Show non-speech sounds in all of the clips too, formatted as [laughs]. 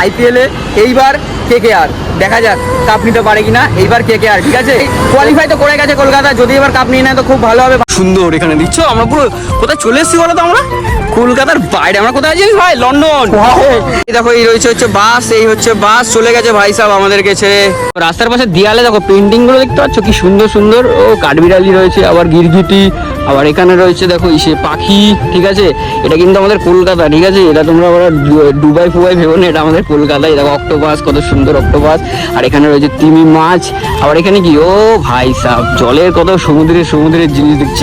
আইপিএলে এইবার কে কে আর দেখা যাক কাপ নিতে পারে কিনা। এইবার কে কে আর ঠিক আছে? কোয়ালিফাই তো করে গেছে কলকাতা। যদি এবার কাপ নিয়ে নেয় তো খুব ভালো হবে। সুন্দর, এখানে দিচ্ছ আমরা পুরো কোথায় চলে এসেছি বলো তো আমরা? কলকাতার বাইরে। আমরা কোথায় আছি ভাই? লন্ডন। দেখো, এই রয়েছে হচ্ছে বাস, এই হচ্ছে বাস। চলে গেছে ভাই সাহেব আমাদেরকে ছেড়ে। রাস্তার পাশে দেয়ালে দেখো পেন্টিংগুলো দেখতে পাচ্ছ? কি সুন্দর সুন্দর। ও, কাঠবিড়ালি রয়েছে, আবার গিরগিটি, আবার এখানে রয়েছে দেখো, ইসে পাখি, ঠিক আছে? এটা কিন্তু আমাদের কলকাতা, ঠিক আছে? এটা তোমরা আবার দুবাই, ফুবাই ভেবো না, এটা আমাদের কলকাতায় দেখো অক্টোপাস কত সুন্দর অক্টোপাস আর এখানে রয়েছে তিমি মাছ। আবার এখানে কি? ও ভাই সাহ জলের কত সমুদ্রের সমুদ্রের জিনিস, দেখছ?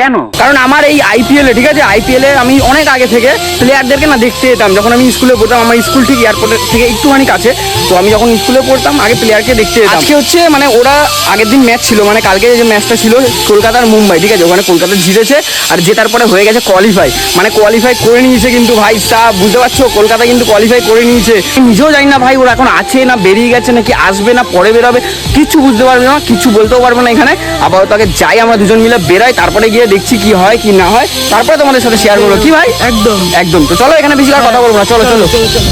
কেন? কারণ আমার এই আইপিএল ঠিক আছে? আইপিএল এ আমি অনেক আগে থেকে প্লেয়ারদেরকে না দেখতে যেতাম। যখন আমি স্কুলে পড়তাম, আমার স্কুল ঠিক এয়ারপোর্টের থেকে একটুখানি কাছে। তো আমি যখন স্কুলে পড়তাম, আগে প্লেয়ারকে দেখতে যেতাম। আজকে হচ্ছে মানে ওরা আগের দিন ম্যাচ ছিল। মানে কালকে যে ম্যাচটা ছিল, কলকাতার মুম্বাই, ঠিক আছে? ওখানে কলকাতা জিতেছে, আর জেতার পরে হয়ে গেছে কোয়ালিফাই মানে কোয়ালিফাই করে নিয়েছে কিন্তু ভাই, তা বুঝতে পারছ? কলকাতা কিন্তু কোয়ালিফাই করে নিয়েছে। নিজেও জানি না ভাই, ওরা এখন আছে না বেরিয়ে গেছে, নাকি আসবে না, পরে বেরোবে। কিছু বুঝতে পারবে না, কিছু বলতেও পারবে না এখানে। আপাতত আগে যাই, আমরা দুজন মিলে বেরোই, তারপরে গিয়ে দেখছি কি হয় কি না হয়। তারপরে তোমাদের সাথে শেয়ার করব। কি ভাই? একদম। একদম। তো চলো এখানে বেশি আর কথা বলব না। চলো চলো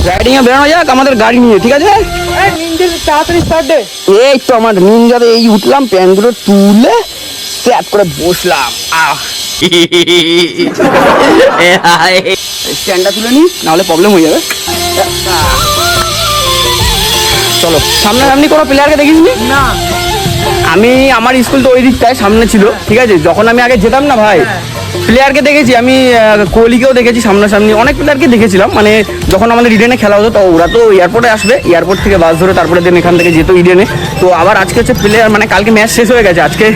রাইডিং এ বেরোনো যাক আমাদের গাড়ি নিয়ে ঠিক আছে এই তো আমার নিনজাতে এই উঠলাম প্যান্টগুলো তুলে স্যাট করে বসলাম। আহ। স্ট্যান্ডটা তুলে নি নাহলে প্রবলেম হয়ে যাবে। চলো সামনে সামনে কোনো প্লেয়ারকে দেখিস না। আমি আমার স্কুল তো ওই দিকটায় সামনে ছিল ঠিক আছে? যখন আমি আগে যেতাম না ভাই প্লেয়ারকে দেখেছি আমি কোহলিকেও দেখেছি সামনাসামনি অনেক প্লেয়ারকে দেখেছিলাম মানে যখন আমাদের ইডেনে খেলা হতো তো ওরা তো এয়ারপোর্টে আসবে এয়ারপোর্ট থেকে বাস ধরে তারপরে দেন এখান থেকে যেত ইডেনে। তো আবার আজকে হচ্ছে প্লেয়ার মানে কালকে ম্যাচ শেষ হয়ে গেছে আজকে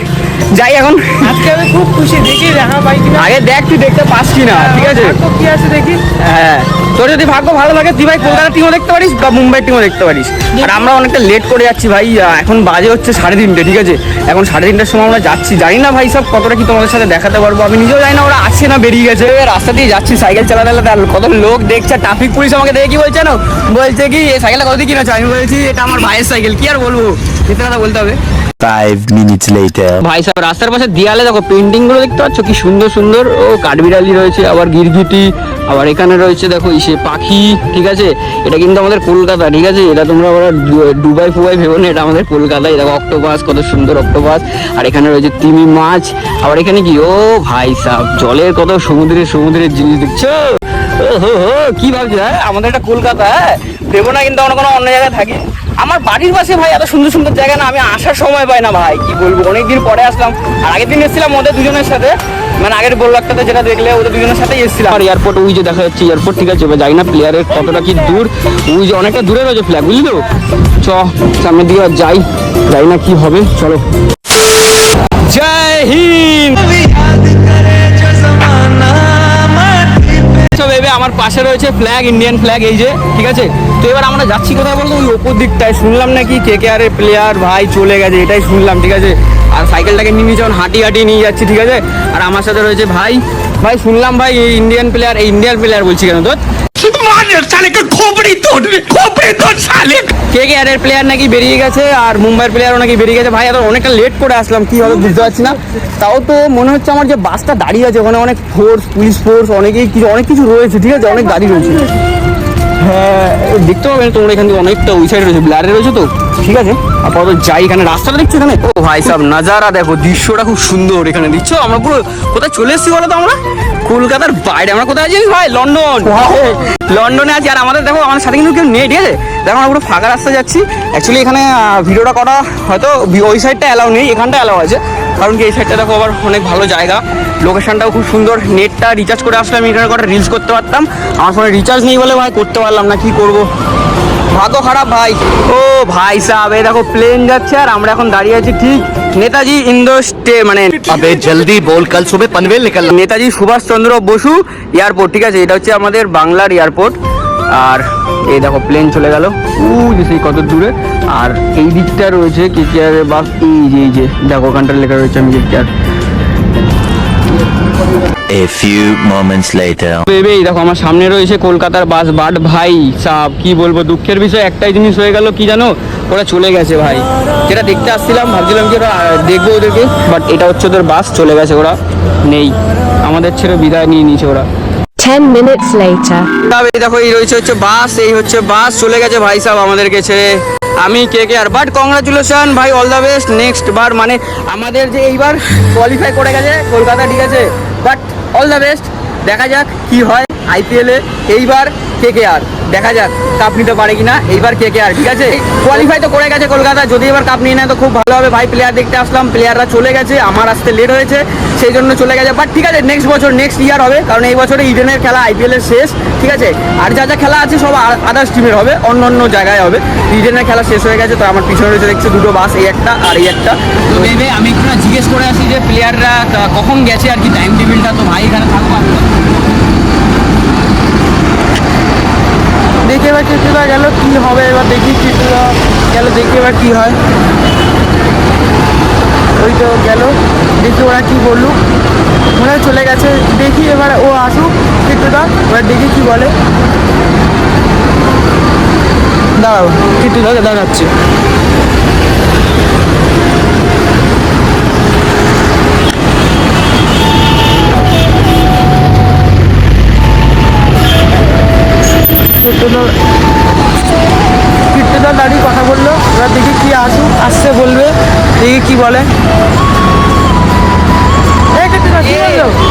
যাই এখন। আজকে আমি খুব খুশি দেখি দেখা পাই কিনা। আগে দেখ তুই দেখতে পাস কি না ঠিক আছে? কি আছে দেখি। হ্যাঁ তোর যদি ভাগ্য ভালো লাগে তুই ভাই কলকাতা টিমও দেখতে পারিস বা মুম্বাই টিমও দেখতে পারিস। আর আমরা অনেকটা লেট করে যাচ্ছি ভাই এখন বাজে হচ্ছে সাড়ে তিনটে ঠিক আছে? এখন সাড়ে তিনটার সময় আমরা যাচ্ছি। জানি না ভাই সব কতটা কি তোমাদের সাথে দেখাতে পারব। আমি নিজেও জানি না, ওরা আছে না বেরিয়ে গেছে। রাস্তা দিয়ে যাচ্ছি, সাইকেল চালাতে চালাতে। কত লোক দেখছে ট্রাফিক পুলিশ আমাকে দেখে কি বলছে না বলছে কি এই সাইকেলটা কত কিনেছো? আমি বলছি, এটা আমার ভাইয়ের সাইকেল, কি আর বলব? এটা বলতে হবে। Five minutes later. ভাই সাহেব, রাস্তার পাশে দেয়ালে দেখো পেন্টিংগুলো দেখতে পাচ্ছ? কি সুন্দর সুন্দর, ও কাঠবিড়ালি রয়েছে, আবার গিরগিটি, আবার এখানে রয়েছে দেখো ইসে পাখি, ঠিক আছে? এটা কিন্তু আমাদের কলকাতা, ঠিক আছে? এটা তোমরা আবার দুবাই, ফুবাই ভেবো না, এটা আমাদের কলকাতায় দেখো অক্টোপাস কত সুন্দর অক্টোপাস আর এখানে রয়েছে তিমি মাছ। আবার এখানে কি? ও ভাই সাহ জলের কত সমুদ্রের সমুদ্রের জিনিস দেখছ? কি ভাবছ হ্যাঁ? আমাদের এটা কলকাতা হ্যাঁ? দেবো না কিন্তু আমরা কোনো অন্য জায়গায় থাকি। আমার বাড়ির পাশে ভাই এত সুন্দর সুন্দর জায়গা না আমি আসার সময় পাই না ভাই কি বলব? অনেকদিন পরে আসলাম। আর আগের দিন এসেছিলাম ওদের দুজনের সাথে। মানে আগের গোলবাগটাতে যেটা দেখলে ওদের দুজনের সাথেই এসেছিলাম। আর এয়ারপোর্ট ওই যে দেখা যাচ্ছে এয়ারপোর্ট ঠিক আছে যাই না প্লেয়ারের কতটা কি দূর। ওই যে অনেকটা দূরে রয়েছে ফ্ল্যাগ বুঝলি তো? চ সামনের দিকে যাই যাই না কি হবে চলো। জয় হিন্দ! আমার পাশে রয়েছে ফ্ল্যাগ ইন্ডিয়ান ফ্ল্যাগ এই যে, ঠিক আছে? তো এবার আমরা যাচ্ছি কোথায় বলতো? ওই ওপর দিকটায়। শুনলাম নাকি কে কে আর প্লেয়ার ভাই চলে গেছে, এটাই শুনলাম, ঠিক আছে? আর সাইকেলটাকে নিয়ে যখন হাঁটি হাঁটি নিয়ে যাচ্ছি, ঠিক আছে? আর আমার সাথে রয়েছে ভাই। ভাই, শুনলাম ভাই, এই ইন্ডিয়ান প্লেয়ার এই ইন্ডিয়ান প্লেয়ার বলছি কেন তোর? কে কে আর এর প্লেয়ার নাকি বেরিয়ে গেছে আর মুম্বাইয়ের প্লেয়ারও নাকি বেরিয়ে গেছে? ভাই এত অনেকটা লেট করে আসলাম কি হবে বুঝতে পারছি না। তাও তো মনে হচ্ছে আমার যে বাসটা দাঁড়িয়ে আছে ওখানে অনেক ফোর্স পুলিশ ফোর্স অনেকেই কিছু অনেক কিছু রয়েছে ঠিক আছে? অনেক গাড়ি রয়েছে। হ্যাঁ দেখতে পাবে তোমরা এখান থেকে অনেকটা ওই সাইডে রয়েছে ব্লারে রয়েছে তো? ঠিক আছে। আপাতত যাই এখানে রাস্তাটা দেখছ এখানে? ও ভাই সাহেব [laughs] নাজারা দেখো দৃশ্যটা খুব সুন্দর এখানে দিচ্ছ আমরা পুরো কোথায় চলে এসেছি বলো তো আমরা? কলকাতার বাইরে। আমরা কোথায় আছি ভাই? লন্ডন। লন্ডনে আছি। আর আমাদের দেখো আমার সাথে কিন্তু কেউ নেই ঠিক আছে? দেখো আমরা পুরো ফাঁকা রাস্তা যাচ্ছি। অ্যাকচুয়ালি এখানে ভিডিওটা করা হয়তো ওই সাইডটা অ্যালাউ নেই এখানটা অ্যালাউ আছে। কারণ কি এই সাইডটা দেখো আবার অনেক ভালো জায়গা। লোকেশনটাও খুব সুন্দর। নেটটা রিচার্জ করে আসলে আমি এখানে কটা রিলস করতে পারতাম। আমার ফোনে রিচার্জ নেই বলে ভাই করতে পারলাম না কি করব? ভাগ্য খারাপ ভাই। ও ভাই সাহেব এই দেখো প্লেন যাচ্ছে আর আমরা এখন দাঁড়িয়ে আছি ঠিক নেতাজি ইন্দোর স্টে মানে আবে জলদি বল কাল সুবে পনভেল নিকাল নেতাজি সুভাষচন্দ্র বসু এয়ারপোর্ট ঠিক আছে? এটা হচ্ছে আমাদের বাংলার এয়ারপোর্ট আর এই দেখো প্লেন চলে গেল। ওই সেই কত দূরে। আর এই দিকটা রয়েছে কেটিআর বাস এই যে এই যে দেখো ওখানটা লেখা রয়েছে আমি KTR A few moments later. এই দেখো আমার সামনে রয়েছে কলকাতার বাস বাট ভাই সাব কি বলব দুঃখের বিষয় একটাই জিনিস হয়ে গেল কি জানো? ওরা চলে গেছে ভাই। যেটা দেখতে আসছিলাম ভাবছিলাম যে ওরা দেখব ওদেরকে বাট এটা হচ্ছে ওদের বাস চলে গেছে ওরা নেই। আমাদের ছেড়ে বিদায় নিয়ে নিয়েছে ওরা। 10 minutes later. তবে এই দেখো এই রয়েছে হচ্ছে বাস এই হচ্ছে বাস চলে গেছে ভাই সাহেব আমাদেরকে ছেড়ে। আমি কে কে আর বাট কংগ্রাচুলেশন ভাই অল দ্য বেস্ট নেক্সট বার মানে আমাদের যে এইবার কোয়ালিফাই করে গেছে কলকাতা ঠিক আছে? বাট অল দ্য বেস্ট দেখা যাক কি হয় আইপিএলে এইবার কে কে আর? দেখা যাক কাপ নিতে পারে কিনা। এইবার কে কে আর, ঠিক আছে? কোয়ালিফাই তো করে গেছে কলকাতা, যদি এবার কাপ নিয়ে নেয় তো খুব ভালো হবে। ভাই প্লেয়ার দেখতে আসলাম প্লেয়াররা চলে গেছে, আমার আসতে লেট হয়েছে, সেই জন্য চলে গেছে। বাট ঠিক আছে নেক্সট বছর নেক্সট ইয়ার হবে, কারণ এই বছরে ইডেনের খেলা আইপিএল এর শেষ, ঠিক আছে? আর যা যা খেলা আছে, সব আদার্স টিমের হবে, অন্য অন্য জায়গায় হবে। ইডেনের খেলা শেষ হয়ে গেছে, তো আমার পিছনে রয়েছে, দেখছি দুটো বাস এই একটা আর এই একটা। তো আমি একটু জিজ্ঞেস করে আসি যে প্লেয়াররা কখন গেছে আর কি টাইম টেবিলটা তো ভাই এখানে থাকব আমি দেখি এবার কিছুটা গেল, কি হবে? এবার দেখি কিছুটা গেল, দেখি এবার কি হয়। ওই তো গেল, দেখি ওরা কি বললুক মনে চলে গেছে, দেখি এবার ও আসুক কিছুটা এবার দেখি কি বলে। দাঁড়াও কিছু দাঁড়া বলে?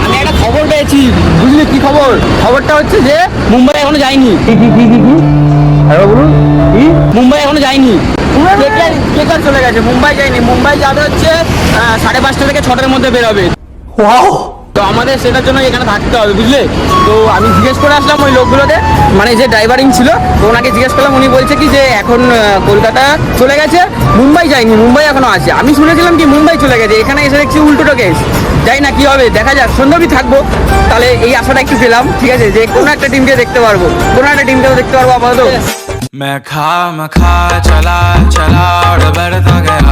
আমি একটা খবর পেয়েছি। বুঝলি কি খবর? খবরটা হচ্ছে যে মুম্বাই এখনও যায়নি। কি কি কি? কি কি আরে বলুন কি মুম্বাই এখনও যায়নি? কেকার চলে গেছে মুম্বাই যায়নি। মুম্বাই যাবে হচ্ছে সাড়ে পাঁচটা থেকে ছটার মধ্যে বেরোবে। তো আমাদের সেটার জন্য এখানে থাকতে হবে বুঝলে তো আমি জিজ্ঞেস করে আসলাম ওই লোকগুলোতে মানে যে ড্রাইভারিং ছিল তো ওনাকে জিজ্ঞেস করলাম উনি বলছে কি যে এখন আহ, কলকাতা চলে গেছে মুম্বাই যায়নি মুম্বাই এখনো আছে আমি শুনেছিলাম কি মুম্বাই চলে গেছে এখানে এসে দেখছি উল্টোটা কেস যাই না কি হবে দেখা যাক সন্ধ্যবি থাকবো তাহলে এই আশাটা একটু পেলাম ঠিক আছে যে কোনো একটা টিমকে দেখতে পারবো কোনো একটা টিমকেও দেখতে পারবো আপাতত मैं खा मैं खा चला चला और बढ़ता गया